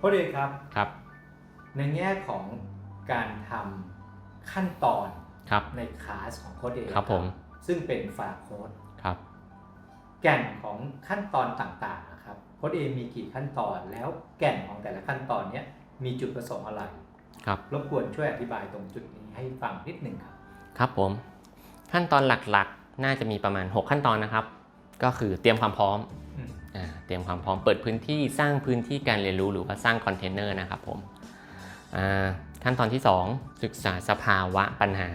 พ่อเดชครับครับ ในแง่ของการทำขั้นตอนครับในคลาสของโค้ดเดชครับผมซึ่งเป็นฝาโค้ดครับ แก่นของขั้นตอนต่างๆนะครับโค้ดเอมีกี่ขั้นตอนแล้วแก่นของแต่ละขั้นตอนเนี้ยมีจุดประสงค์อะไรครับรบกวนช่วยอธิบายตรงจุดนี้ให้ฟังนิดหนึ่งครับ ครับผม ขั้นตอนหลักๆ น่าจะมีประมาณ 6 ขั้นตอนนะครับ ก็คือเตรียมความพร้อมอืมอ่า เตรียมความพร้อมเปิดพื้นที่สร้างพื้นที่การเรียนรู้หรือว่าสร้างคอนเทนเนอร์นะครับผมขั้นตอนที่ 2 ศึกษาสภาวะปัญหา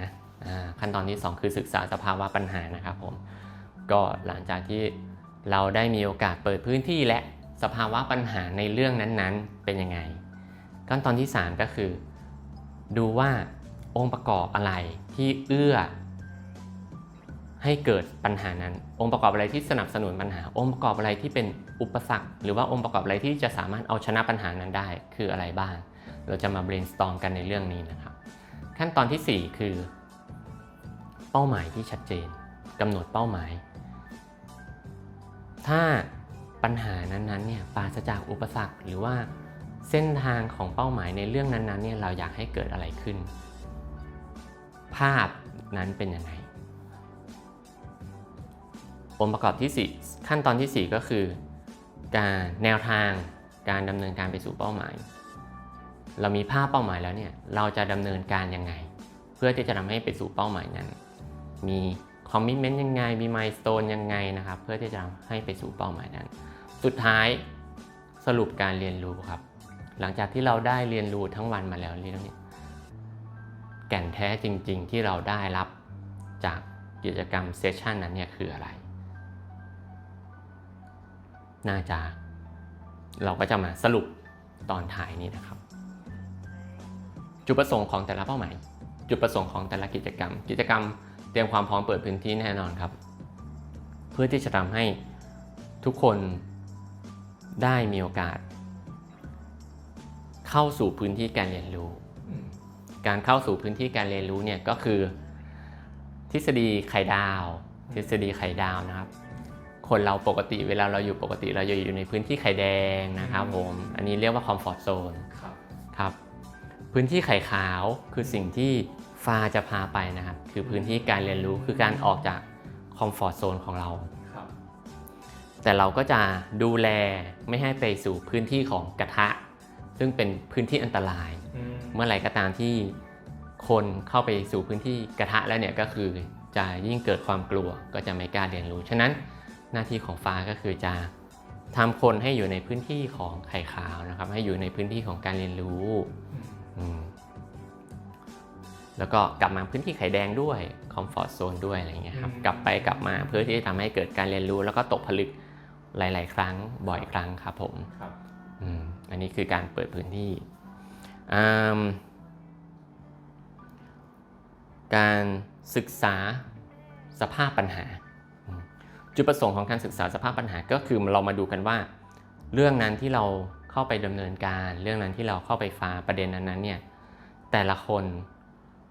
อ่าขั้นตอนที่ 2 คือศึกษาสภาวะปัญหานะครับผมก็หลังจากที่เราได้มีโอกาสเปิดพื้นที่และสภาวะปัญหาในเรื่องนั้นๆเป็นยังไง ขั้นตอนที่ 3 ก็คือ ดูว่าองค์ประกอบอะไรที่เอื้อ ให้เกิดปัญหานั้น องค์ประกอบอะไรที่สนับสนุนปัญหา องค์ประกอบอะไรที่เป็นอุปสรรค หรือว่าองค์ประกอบอะไรที่จะสามารถเอาชนะปัญหานั้นได้ คืออะไรบ้าง เราจะมา brainstorm กันในเรื่องนี้นะครับ ขั้นตอนทีสี่4 คือ เป้าหมายที่ชัดเจนกำหนดเป้าหมาย ถ้าปัญหานั้นๆเนี่ยปราศจากอุปสรรคหรือว่าเส้นทางของเป้าหมายในเรื่องนั้นๆเนี่ยเราอยากให้เกิดอะไรขึ้น ภาพนั้นเป็นยังไง องค์ประกอบที่ 4 ขั้นตอนทีสี่ 4 ก็คือ การแนวทางการดำเนินการไปสู่เป้าหมาย เรามีภาพเป้าหมายแล้วเนี่ยเราจะดำเนินการยังไง เพื่อที่จะทำให้ไปสู่เป้าหมายนั้น มีคอมมิชเมนต์ยังไง มีมายสเตนยังไงนะครับ เพื่อที่จะทำให้ไปสู่เป้าหมายนั้น สุดท้ายสรุปการเรียนรู้ครับ หลังจากที่เราได้เรียนรู้ทั้งวันมาแล้วเรื่องนี้แก่นแท้จริง ๆ ที่เราได้รับจากกิจกรรมเซสชันนั้นเนี่ยคืออะไร น่าจะ เราก็จะมาสรุปตอนท้ายนี้นะครับ จุดประสงค์ของแต่ละเป้าหมาย จุดประสงค์ของแต่ละกิจกรรม กิจกรรมเตรียมความพร้อมเปิดพื้นที่แน่นอนครับ เพื่อที่จะทำให้ทุกคนได้มีโอกาส เข้าสู่พื้นที่การเรียนรู้ การเข้าสู่พื้นที่การเรียนรู้เนี่ยก็คือ ทฤษฎีไข่ดาว ทฤษฎีไข่ดาวนะครับ คนเราปกติเวลาเราอยู่ปกติเราจะอยู่ในพื้นที่ไข่แดงนะครับผม อันนี้เรียกว่าคอมฟอร์ z โซนครับครับ พื้นที่ไข่ขาวคือสิ่งที่ฟ้าจะพาไปนะครับ คือพื้นที่การเรียนรู้คือการออกจากคอมฟอร์ z โซนของเราครับแต่เราก็จะดูแลไม่ให้ไปสู่พื้นที่ของกระทะ ซึ่งเป็นพื้นที่อันตรายอืมเมื่อไหร่ก็ตามที่คนเข้าไปสู่พื้นที่กระทะแล้วเนี่ยก็คือจะยิ่งเกิดความกลัวก็จะไม่กล้าเรียนรู้ ฉะนั้น หน้าที่ของฟ้าก็คือจะทำคนให้อยู่ในพื้นที่ของไข่ขาวนะครับ ให้อยู่ในพื้นที่ของการเรียนรู้อืมอืมแล้วก็กลับมาพื้นที่ไข่แดงด้วยคอมฟอร์ z โซนด้วยอะไรเงี้ยครับกลับไปกลับมาเพื่อที่จะทำให้เกิดการเรียนรู้ แล้วก็ตกผลึกหลาย ๆ ครั้งบ่อยครั้งครับผมครับอืมอันนี้คือการเปิดพื้นที่อืมการศึกษาสภาพปัญหาอืม จุดประสงค์ของการศึกษาสภาพปัญหาก็คือเรามาดูกันว่า เรื่องนั้นที่เราเข้าไปดำเนินการ เรื่องนั้นที่เราเข้าไปฟ้าประเด็นนั้นๆเนี่ยแต่ละคน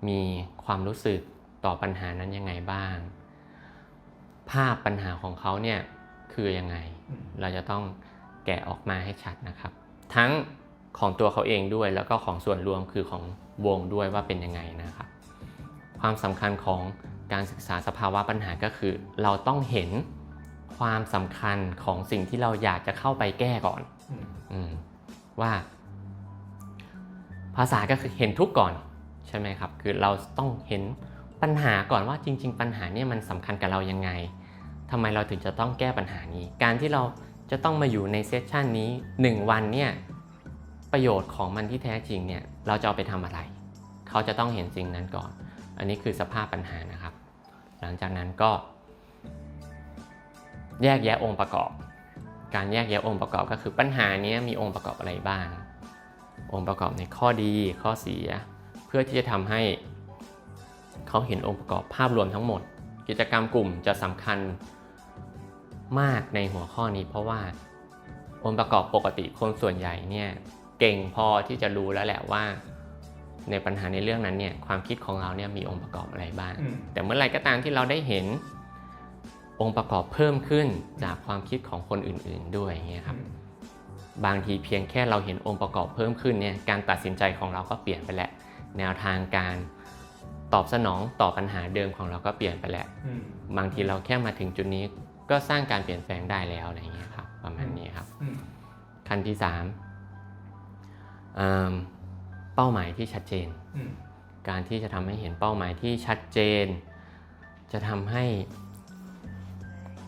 มีความรู้สึกต่อปัญหานั้นยังไงบ้าง ภาพปัญหาของเขาเนี่ยคือยังไง เราจะต้องแกะออกมาให้ชัดนะครับ ทั้งของตัวเขาเองด้วยแล้วก็ของส่วนรวมคือของวงด้วยว่าเป็นยังไงนะครับ ความสำคัญของ การศึกษาสภาวะปัญหาก็คือ เราต้องเห็นความสำคัญของสิ่งที่เราอยากจะเข้าไปแก้ก่อนอืมอมว่า ภาษาก็คือเห็นทุกข์ก่อนใช่ไหมครับ คือเราต้องเห็นปัญหาก่อนว่าจริง ๆ ปัญหาเนี่ยมันสำคัญกับเรายังไงทำไมเราถึงจะต้องแก้ปัญหานี้ การที่เราจะต้องมาอยู่ในเซสชันนี้ 1 วันเนี่ยประโยชน์ของมันที่แท้จริงเนี่ยเราจะเอาไปทำอะไร เขาจะต้องเห็นสิ่งนั้นก่อน อันนี้คือสภาพปัญหานะครับ หลังจากนั้นก็ แยกแยะองค์ประกอบ การแยกแยะองค์ประกอบก็คือปัญหานี้มีองค์ประกอบอะไรบ้าง องค์ประกอบในข้อดีข้อเสีย เพื่อที่จะทำให้เขาเห็นองค์ประกอบภาพรวมทั้งหมด กิจกรรมกลุ่มจะสำคัญมากในหัวข้อนี้ เพราะว่าองค์ประกอบปกติคนส่วนใหญ่เนี่ยเก่งพอที่จะรู้แล้วแหละว่า ในปัญหาในเรื่องนั้นเนี่ยความคิดของเราเนี่ยมีองค์ประกอบอะไรบ้างอืมแต่เมื่อไหร่ก็ตามที่เราได้เห็นองค์ประกอบเพิ่มขึ้นจากความคิดของคนอื่น ๆ ด้วยอย่างเงี้ยครับบางทีเพียงแค่เราเห็นองค์ประกอบเพิ่มขึ้นเนี่ยการตัดสินใจของเราก็เปลี่ยนไปแล้วแนวทางการตอบสนองต่อปัญหาเดิมของเราก็เปลี่ยนไปแล้วอืมบางทีเราแค่มาถึงจุดนี้ก็สร้างการเปลี่ยนแปลงได้แล้วอะไรอย่างเงี้ยครับประมาณนี้ครับอืมขั้นที่สามอืม เป้าหมายที่ชัดเจนอืมการที่จะทำให้เห็นเป้าหมายที่ชัดเจน จะทำให้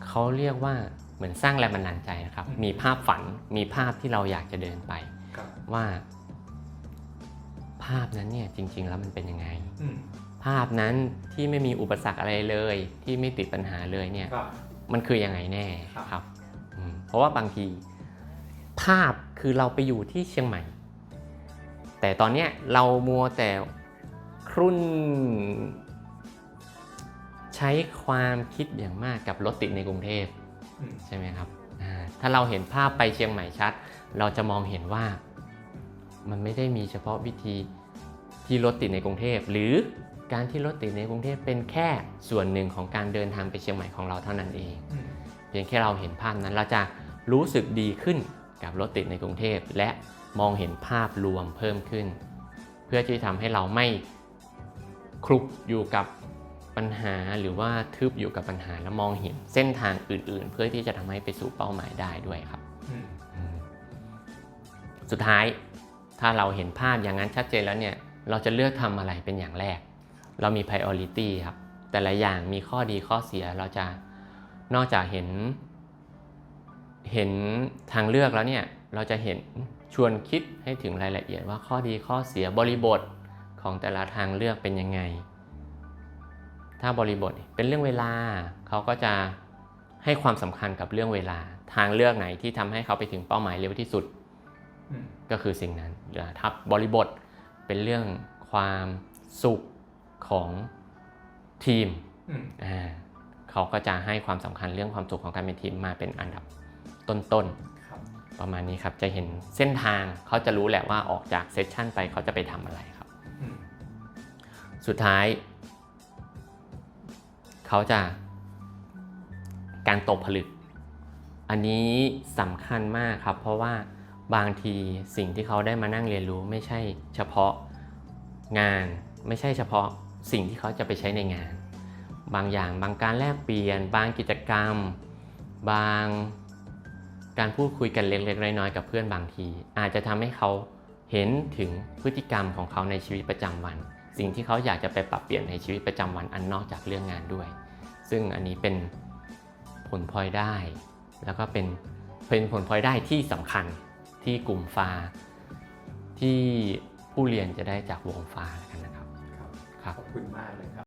เขาเรียกว่าเหมือนสร้างแรงบันดาลใจนะครับ มีภาพฝัน มีภาพที่เราอยากจะเดินไปครับว่า ภาพนั้นเนี่ยจริง ๆ แล้วมันเป็นยังไงอืมภาพนั้นที่ไม่มีอุปสรรคอะไรเลย ที่ไม่ติดปัญหาเลยเนี่ยครับมันคือยังไงแน่ครับครับอืมเพราะว่าบางที ภาพคือเราไปอยู่ที่เชียงใหม่ แต่ตอนเนี้ยเรามัวแต่ครุ่น ใช้ความคิดอย่างมากกับรถติดในกรุงเทพอืมใช่ไหมครับอ่าถ้าเราเห็นภาพไปเชียงใหม่ชัด เราจะมองเห็นว่ามันไม่ได้มีเฉพาะวิธีที่รถติดในกรุงเทพ หรือการที่รถติดในกรุงเทพเป็นแค่ส่วนหนึ่งของการเดินทางไปเชียงใหม่ของเราเท่านั้นเองอืมเพียงแค่เราเห็นภาพนั้นเราจะรู้สึกดีขึ้นกับรถติดในกรุงเทพและ มองเห็นภาพรวมเพิ่มขึ้น เพื่อที่ทำให้เราไม่คลุกอยู่กับปัญหาหรือว่าทึบอยู่กับปัญหาแล้วมองเห็นเส้นทางอื่น ๆ เพื่อที่จะทำให้ไปสู่เป้าหมายได้ด้วยครับ สุดท้ายถ้าเราเห็นภาพอย่างนั้นชัดเจนแล้วเนี่ยเราจะเลือกทำอะไรเป็นอย่างแรก เรามี priority ครับ แต่ละอย่างมีข้อดีข้อเสียเราจะนอกจากเห็น เห็นทางเลือกแล้วเนี่ย เราจะเห็นชวนคิดให้ถึงรายละเอียดว่าข้อดีข้อเสียบริบทของแต่ละทางเลือกเป็นยังไง ถ้าบริบทเป็นเรื่องเวลาเขาก็จะให้ความสำคัญกับเรื่องเวลา ทางเลือกไหนที่ทำให้เขาไปถึงเป้าหมายเร็วที่สุดอืมก็คือสิ่งนั้นหรือถ้าบริบทเป็นเรื่องความสุขของทีมอืมอ่าเขาก็จะให้ความสำคัญเรื่องความสุขของการเป็นทีมมาเป็นอันดับต้นครับๆ ประมาณนี้ครับจะเห็นเส้นทางเขาจะรู้แหละว่าออกจากเซสชันไปเขาจะไปทำอะไรครับอืมสุดท้าย เขาจะการตกผลึก อันนี้สำคัญมากครับ เพราะว่าบางทีสิ่งที่เขาได้มานั่งเรียนรู้ไม่ใช่เฉพาะงานไม่ใช่เฉพาะสิ่งที่เขาจะไปใช้ในงาน บางอย่างบางการแลกเปลี่ยน บางกิจกรรม บาง การพูดคุยกันเล็กๆน้อยๆกับเพื่อนบางที อาจจะทำให้เขาเห็นถึงพฤติกรรมของเขาในชีวิตประจำวัน สิ่งที่เขาอยากจะไปปรับเปลี่ยนในชีวิตประจำวันอันนอกจากเรื่องงานด้วย ซึ่งอันนี้เป็นผลพลอยได้ แล้วก็เป็นเป็นผลพลอยได้ที่สำคัญที่กลุ่มฟ้าที่ผู้เรียนจะได้จากวงฟ้ากันนะครับ ครับขอบคุณมากเลยครับ